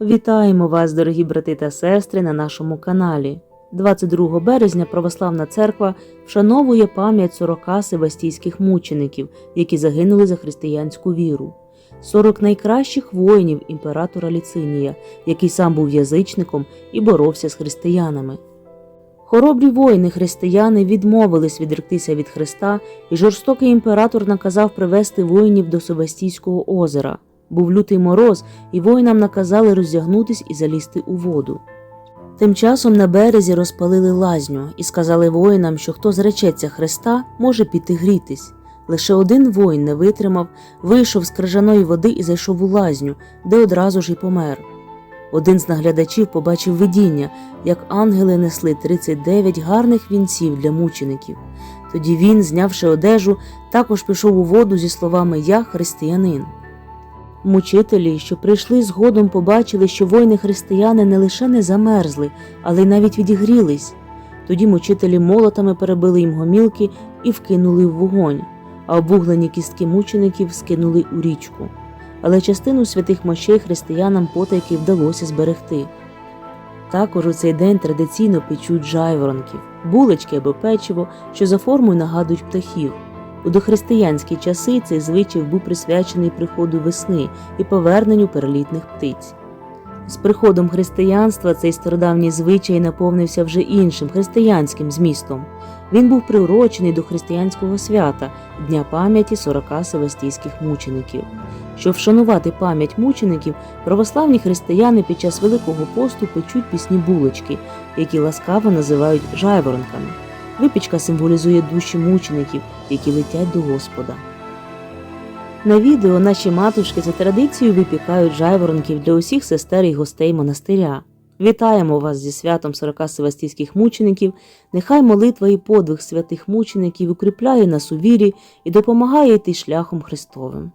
Вітаємо вас, дорогі брати та сестри, на нашому каналі. 22 березня Православна церква вшановує пам'ять 40 севастійських мучеників, які загинули за християнську віру, 40 найкращих воїнів імператора Ліцинія, який сам був язичником і боровся з християнами. Хоробрі воїни християни відмовились відректися від Христа, і жорстокий імператор наказав привести воїнів до Севастійського озера. Був лютий мороз, і воїнам наказали роздягнутись і залізти у воду. Тим часом на березі розпалили лазню і сказали воїнам, що хто зречеться Христа, може піти грітись. Лише один воїн не витримав, вийшов з крижаної води і зайшов у лазню, де одразу ж і помер. Один з наглядачів побачив видіння, як ангели несли 39 гарних вінців для мучеників. Тоді він, знявши одежу, також пішов у воду зі словами Я християнин. Мучителі, що прийшли згодом, побачили, що воїни християни не лише не замерзли, але й навіть відігрілись. Тоді мучителі молотами перебили їм гомілки і вкинули в вогонь, а обуглені кістки мучеників скинули у річку. Але частину святих мощей християнам потайки вдалося зберегти. Також у цей день традиційно печуть жайворонків, булочки або печиво, що за формою нагадують птахів. У дохристиянські часи цей звичай був присвячений приходу весни і поверненню перелітних птиць. З приходом християнства цей стародавній звичай наповнився вже іншим християнським змістом. Він був приурочений до християнського свята Дня пам'яті 40 севастійських мучеників. Щоб вшанувати пам'ять мучеників, православні християни під час Великого посту печуть пісні булочки, які ласкаво називають жайворонками. Випічка символізує душі мучеників, які летять до Господа. На відео наші матушки за традицією випікають жайворонків для усіх сестер і гостей монастиря. Вітаємо вас зі святом 40 севастійських мучеників. Нехай молитва і подвиг святих мучеників укріпляє нас у вірі і допомагає йти шляхом Христовим.